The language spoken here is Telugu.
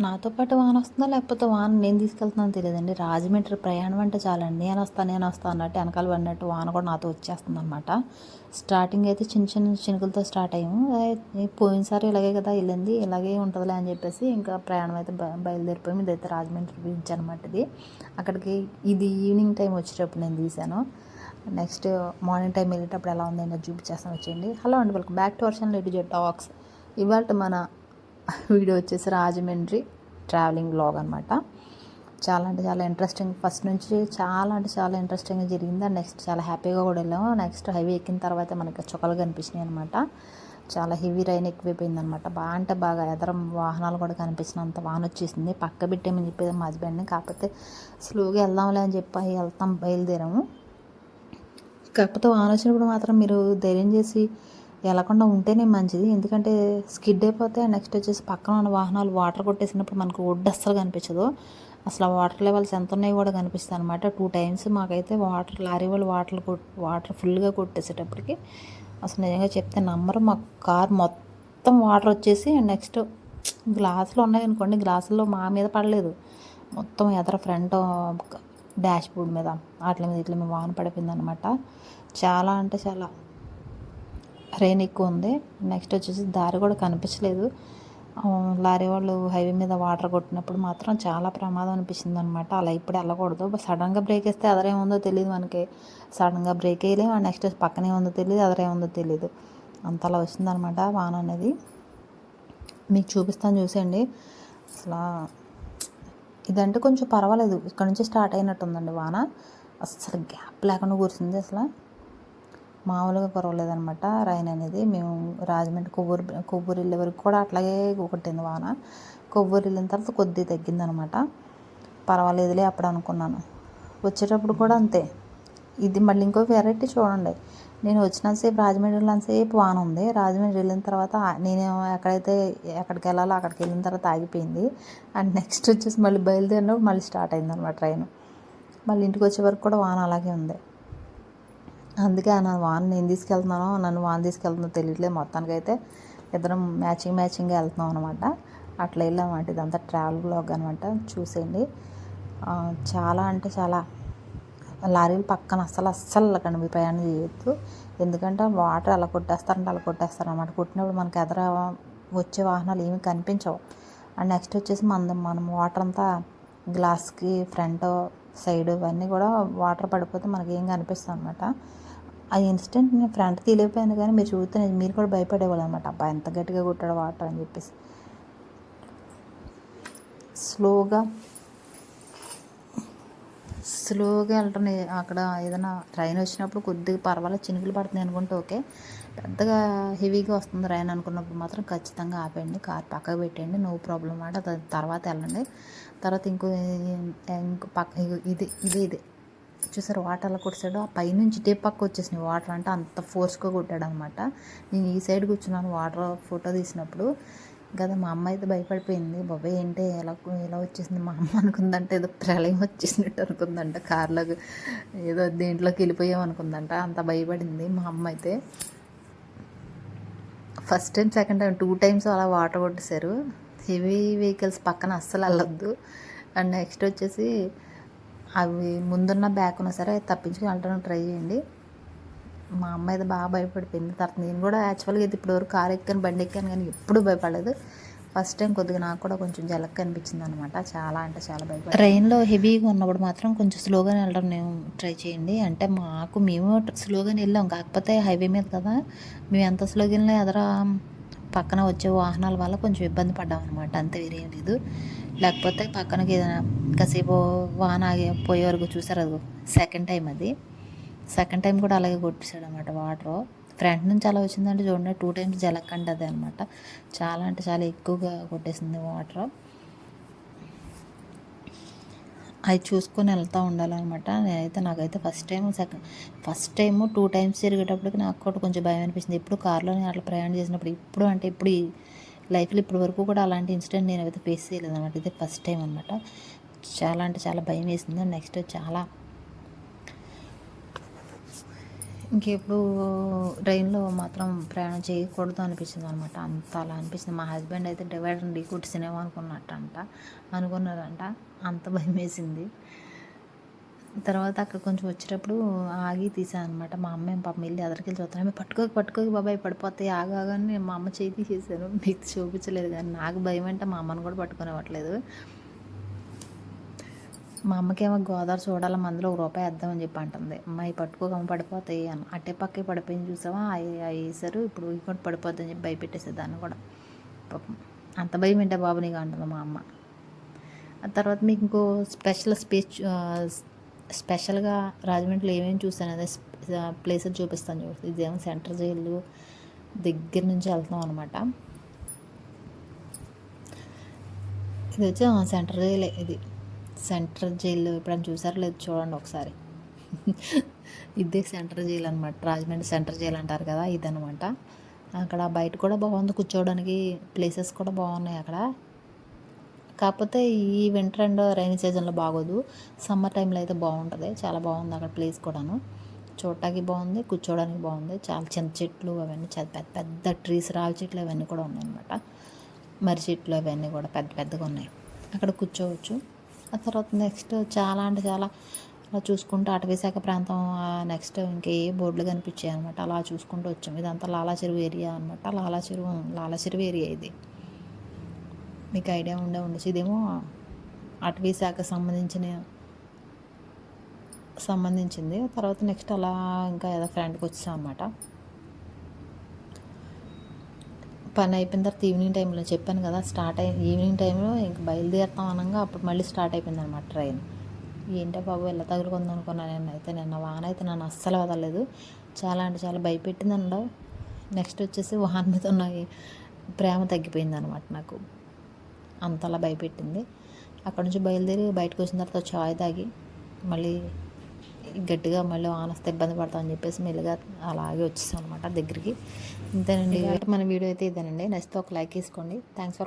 నాతో పాటు వాన వస్తుందా లేకపోతే వాన నేను తీసుకెళ్తున్నాను తెలియదండి. రాజమండ్రి ప్రయాణం అంటే చాలండి. నేను వస్తాను నేను వస్తాను అన్నట్టు వెనకాల పడినట్టు వాన కూడా నాతో వచ్చేస్తుంది అనమాట స్టార్టింగ్ అయితే చిన్న చిన్న చినుకులతో స్టార్ట్ అయ్యాము. పోయినసారి ఇలాగే కదా వెళ్ళింది ఇలాగే ఉంటుందిలే అని చెప్పేసి ఇంకా ప్రయాణం అయితే బ- బయలుదేరిపోయాము. ఇదైతే రాజమండ్రి బీచ్ అనమాట ఇది. అక్కడికి ఇది ఈవినింగ్ టైం వచ్చేటప్పుడు నేను తీశాను. నెక్స్ట్ మార్నింగ్ టైం వెళ్ళేటప్పుడు ఎలా ఉంది చూపించేస్తాను. వచ్చేయండి. హలో అండి welcome back to version lady jet talks ఇవాళ మన వీడియో వచ్చేసి రాజమండ్రి ట్రావెలింగ్ బ్లాగ్ అనమాట చాలా అంటే చాలా ఇంట్రెస్టింగ్ ఫస్ట్ నుంచి చాలా అంటే చాలా ఇంట్రెస్టింగ్గా జరిగింది. అండ్ నెక్స్ట్ చాలా హ్యాపీగా కూడా వెళ్ళాము. నెక్స్ట్ హైవే ఎక్కిన తర్వాత మనకి చుక్కలు కనిపించినాయి అనమాట చాలా హెవీ రైన్ ఎక్కువైపోయింది అనమాట బాగా అంటే బాగా ఎదరం వాహనాలు కూడా కనిపించినంత వాన వచ్చేసింది. పక్క పెట్టేమని చెప్పేది మా హస్బెండ్ని కాకపోతే స్లోగా వెళ్దాంలే అని చెప్పి వెళ్తాం బయలుదేరాము. కాకపోతే వాన వచ్చినప్పుడు మాత్రం మీరు ధైర్యం చేసి వెళ్ళకుండా ఉంటేనే మంచిది. ఎందుకంటే స్కిడ్ అయిపోతే నెక్స్ట్ వచ్చేసి పక్కన ఉన్న వాహనాలు వాటర్ కొట్టేసినప్పుడు మనకు ఒడ్డు అస్సలు కనిపించదు. అసలు ఆ వాటర్ లెవెల్స్ ఎంత ఉన్నాయో కూడా కనిపిస్తుంది అనమాట టూ టైమ్స్ మాకైతే వాటర్ లారీ వాళ్ళు వాటర్ కొట్ వాటర్ ఫుల్గా కొట్టేసేటప్పటికి అసలు నిజంగా చెప్తే నంబరు మా కార్ మొత్తం వాటర్ వచ్చేసి నెక్స్ట్ గ్లాసులు ఉన్నాయనుకోండి గ్లాసుల్లో మా మీద పడలేదు. మొత్తం ఎదర ఫ్రంట్ డాష్ బోర్డ్ మీద వాటి మీద ఇట్ల మీద వాన పడిపోయింది అనమాట చాలా అంటే చాలా రెయిన్ ఎక్కువ ఉంది. నెక్స్ట్ వచ్చేసి దారి కూడా కనిపించలేదు. లారీ వాళ్ళు హైవే మీద వాటర్ కొట్టినప్పుడు మాత్రం చాలా ప్రమాదం అనిపించింది అనమాట అలా ఇప్పుడు వెళ్ళకూడదు. సడన్గా బ్రేక్ వేస్తే అదరేముందో తెలియదు మనకి. సడన్గా బ్రేక్ వేయలేము. నెక్స్ట్ పక్కనే ఉందో తెలియదు అదరేముందో తెలియదు అంతలా వచ్చిందనమాట వాన అనేది. మీకు చూపిస్తాను చూసేయండి. అసలు ఇదంటే కొంచెం పర్వాలేదు. ఇక్కడ నుంచి స్టార్ట్ అయినట్టుందండి వాన అసలు గ్యాప్ లేకుండా కూర్చుంది అసలు. మామూలుగా కురవలేదనమాట రైన్ అనేది మేము రాజమండ్రి కొవ్వూరు కొవ్వూరు వెళ్ళే వరకు కూడా అట్లాగే కొట్టింది వాన. కొవ్వూరు వెళ్ళిన తర్వాత కొద్దిగా తగ్గిందనమాట. పర్వాలేదులే అప్పుడు అనుకున్నాను. వచ్చేటప్పుడు కూడా అంతే. ఇది మళ్ళీ ఇంకో వెరైటీ చూడండి. నేను వచ్చినంతసేపు రాజమండ్రి వెళ్ళినంతసేపు వాన ఉంది. రాజమండ్రి వెళ్ళిన తర్వాత నేను ఎక్కడైతే ఎక్కడికి వెళ్ళాలో అక్కడికి వెళ్ళిన తర్వాత ఆగిపోయింది. అండ్ నెక్స్ట్ వచ్చేసి మళ్ళీ బయలుదేరినప్పుడు మళ్ళీ స్టార్ట్ అయింది అనమాట ట్రైన్ మళ్ళీ ఇంటికి వచ్చే వరకు కూడా వాన అలాగే ఉంది. అందుకే నా వాన్ నేను తీసుకెళ్తున్నానో నన్ను వాన్ తీసుకెళ్తుందో తెలియట్లేదు. మొత్తానికి అయితే ఇద్దరం మ్యాచింగ్ మ్యాచింగ్గా వెళ్తున్నాం అనమాట అట్లా వెళ్ళామంటే ఇదంతా ట్రావెల్ బ్లాగ్ అనమాట చూసేయండి. చాలా అంటే చాలా లారీలు పక్కన అస్సలు అస్సలు కండి మీ ప్రయాణం చేయొద్దు. ఎందుకంటే వాటర్ అలా కొట్టేస్తారంటే అలా కొట్టేస్తారు అనమాట కొట్టినప్పుడు మనకి ఎదర వచ్చే వాహనాలు ఏమీ కనిపించవు. అండ్ నెక్స్ట్ వచ్చేసి మనం మనం వాటర్ అంతా గ్లాస్కి ఫ్రంట్ సైడ్ ఇవన్నీ కూడా వాటర్ పడిపోతే మనకి ఏం కనిపిస్తుంది అనమాట ఆ ఇన్స్టెంట్ నేను ఫ్రంట్ తీలేకపోయాను కానీ మీరు చూస్తే మీరు కూడా భయపడేవాళ్ళు అనమాట. అబ్బాయి ఎంత గట్టిగా కొట్టాడు వాటర్ అని చెప్పేసి. స్లోగా స్లోగా వెళ్ళటం అక్కడ ఏదైనా ట్రైన్ వచ్చినప్పుడు కొద్దిగా పర్వాలేదు చినుకులు పడుతుంది అనుకుంటే ఓకే. పెద్దగా హెవీగా వస్తుంది రైన్ అనుకున్నప్పుడు మాత్రం ఖచ్చితంగా ఆపేయండి కార్ పక్కకు పెట్టేయండి నో ప్రాబ్లం అంటే తర్వాత వెళ్ళండి. తర్వాత ఇంకో ఇంకో పక్క ఇది ఇది ఇది. చూసారు వాటర్ అలా కొట్టాడు ఆ పైనుంచి ఇటే పక్క వచ్చేసినాయి వాటర్. అంటే అంత ఫోర్స్గా కొట్టాడు అనమాట నేను ఈ సైడ్ కూర్చున్నాను వాటర్ ఫోటో తీసినప్పుడు. కదా మా అమ్మ అయితే భయపడిపోయింది. బాబాయ్ ఏంటి? ఎలా ఎలా వచ్చేసింది? మా అమ్మ అనుకుందంట ఏదో ప్రళయం వచ్చేసినట్టు అనుకుందంట. కార్లోకి ఏదో దేంట్లోకి వెళ్ళిపోయాం అనుకుందంట. అంత భయపడింది మా అమ్మ అయితే. First time second time two times అలా వాటర్ కొట్టేశారు. హెవీ వెహికల్స్ పక్కన అస్సలు వెళ్ళొద్దు అండ్ నెక్స్ట్ వచ్చేసి అవి ముందున్న బ్యాక్ ఉన్నా సరే తప్పించుకుని వెళ్ళడానికి ట్రై చేయండి. మా అమ్మ అయితే బాగా భయపడిపోయింది. తర్వాత నేను కూడా యాక్చువల్గా అయితే ఇప్పటివరకు కారు ఎక్కాను బండి ఎక్కాను కానీ ఎప్పుడు భయపడలేదు. ఫస్ట్ టైం కొద్దిగా నాకు కూడా కొంచెం జలక్ అనిపించింది అనమాట చాలా అంటే చాలా భయపడి ట్రైన్లో హెవీగా ఉన్నప్పుడు మాత్రం కొంచెం స్లోగానే వెళ్ళడం మేము ట్రై చేయండి. అంటే మాకు మేము స్లోగానే వెళ్ళాం. కాకపోతే హైవే మీద కదా మేము ఎంత స్లోగా వెళ్ళినా ఎదరా పక్కన వచ్చే వాహనాల వల్ల కొంచెం ఇబ్బంది పడ్డాం అనమాట అంతే వేరేం లేదు. లేకపోతే పక్కనకి ఏదైనా కాసేపు వాహన పోయే వరకు చూసారు అది సెకండ్ టైం అది. సెకండ్ టైం కూడా అలాగే కొట్టేశాడు అనమాట వాటర్. ఫ్రంట్ నుంచి అలా వచ్చిందంటే చూడండి టూ టైమ్స్ జలకండి అనమాట చాలా అంటే చాలా ఎక్కువగా కొట్టేసింది వాటర్ అవి చూసుకొని వెళ్తూ ఉండాలన్నమాట. నేనైతే నాకైతే first time second first time two times తిరిగేటప్పటికి నాకు కూడా కొంచెం భయం అనిపించింది ఎప్పుడు కార్లో నేను అట్లా ప్రయాణం చేసినప్పుడు ఇప్పుడు అంటే ఇప్పుడు ఈ లైఫ్లో ఇప్పటి వరకు కూడా అలాంటి ఇన్సిడెంట్ నేను అయితే ఫేస్ చేయలేదు అనమాట ఇది ఫస్ట్ టైం అనమాట చాలా అంటే చాలా భయం వేసింది. నెక్స్ట్ చాలా ఇంకెప్పుడు ట్రైన్లో మాత్రం ప్రయాణం చేయకూడదు అనిపించింది అనమాట అంత అలా అనిపించింది మా హస్బెండ్ అయితే డివైడర్ ఢీ సినిమా అనుకున్నట్టు అంట అనుకున్నారంట. అంత భయం వేసింది తర్వాత అక్కడ కొంచెం వచ్చేటప్పుడు ఆగి తీసాను అనమాట మా అమ్మ పాప పాపం వెళ్ళి అదరికెళ్ళి చూస్తాను ఆమె పట్టుకోకి పట్టుకోకి బాబాయ్ పడిపోతాయి. ఆగాగానే మా అమ్మ చేయి తీసేసాను మీకు చూపించలేదు కానీ నాకు భయం అంటే మా అమ్మని కూడా పట్టుకునేవట్లేదు మా అమ్మకేమో గోదావరి చూడాలి మందులో ఒక రూపాయి వేద్దామని చెప్పి అంటుంది. అమ్మాయి పట్టుకోకమ్మ పడిపోతాయి అని. అట్టే పక్కే పడిపోయింది చూసావా? అవి అవి వేసారు ఇప్పుడు ఇంకోటి పడిపోద్ది అని చెప్పి భయపెట్టేసే దాన్ని కూడా. పాపం. అంత భయం ఏంటో బాబు నీకు అంటుంది మా అమ్మ. ఆ తర్వాత మీకు ఇంకో స్పెషల్ స్పీచ్ స్పెషల్గా రాజమండ్రిలో ఏమేమి చూస్తాను అదే ప్లేసెస్ చూపిస్తాను చూడండి ఇదేమో సెంటర్ జైలు దగ్గర నుంచి వెళ్తున్నాం అనమాట ఇది వచ్చి సెంటర్ జైలే ఇది. సెంటర్ జైలు ఎప్పుడైనా చూసారో లేదు చూడండి ఒకసారి. ఇదే సెంటర్ జైలు అనమాట రాజమండ్రి సెంటర్ జైలు అంటారు కదా ఇదనమాట అక్కడ బయట కూడా బాగుంది కూర్చోవడానికి. ప్లేసెస్ కూడా బాగున్నాయి అక్కడ. కాకపోతే ఈ వింటర్ అండ్ రైనీ సీజన్లో బాగోదు. సమ్మర్ టైంలో అయితే బాగుంటుంది. చాలా బాగుంది అక్కడ ప్లేస్ కూడాను. చూడటానికి బాగుంది కూర్చోవడానికి బాగుంది. చాలా చిన్న చెట్లు అవన్నీ చాలా పెద్ద పెద్ద ట్రీస్ రావి చెట్లు అవన్నీ కూడా ఉన్నాయి అనమాట మర్రి చెట్లు అవన్నీ కూడా పెద్ద పెద్దగా ఉన్నాయి. అక్కడ కూర్చోవచ్చు. ఆ తర్వాత నెక్స్ట్ చాలా అంటే చాలా అలా చూసుకుంటూ అటవీశాఖ ప్రాంతం నెక్స్ట్ ఇంకా ఏ బోర్డులు కనిపించాయి అనమాట అలా చూసుకుంటూ వచ్చాం. ఇదంతా లాలా చెరువు ఏరియా అనమాట లాలా చెరువు లాలా చెరువు ఏరియా ఇది. మీకు ఐడియా ఉండే ఉండొచ్చు. ఇదేమో అటవీశాఖ సంబంధించిన సంబంధించింది. తర్వాత నెక్స్ట్ అలా ఇంకా ఏదో ఫ్రెండ్కి వచ్చాం అనమాట పని అయిపోయిన తర్వాత ఈవినింగ్ టైంలో చెప్పాను కదా స్టార్ట్ అయ్యి ఈవినింగ్ టైంలో ఇంక బయలుదేరుతాం అనగా అప్పుడు మళ్ళీ స్టార్ట్ అయిపోయింది అనమాట ట్రైన్ ఏంటో బాబు ఎలా తగులుకుంది అనుకున్నాను నేను అయితే నిన్న వాన అయితే నన్ను అస్సలు వదలలేదు. చాలా అంటే చాలా భయపెట్టిందండ నెక్స్ట్ వచ్చేసి వాహన మీద ఉన్న ప్రేమ తగ్గిపోయింది అనమాట నాకు. అంతలా భయపెట్టింది. అక్కడ నుంచి బయలుదేరి బయటకు వచ్చిన తర్వాత చాయ్ తాగి మళ్ళీ గట్టిగా మళ్ళీ వానస్తే ఇబ్బంది పడతామని చెప్పేసి మెల్లిగా అలాగే వచ్చేసాం అనమాట దగ్గరికి. ఇంతేనండి. మన వీడియో అయితే ఇదేనండి. నెక్స్ట్ ఒక లైక్ వేసుకోండి. Thanks for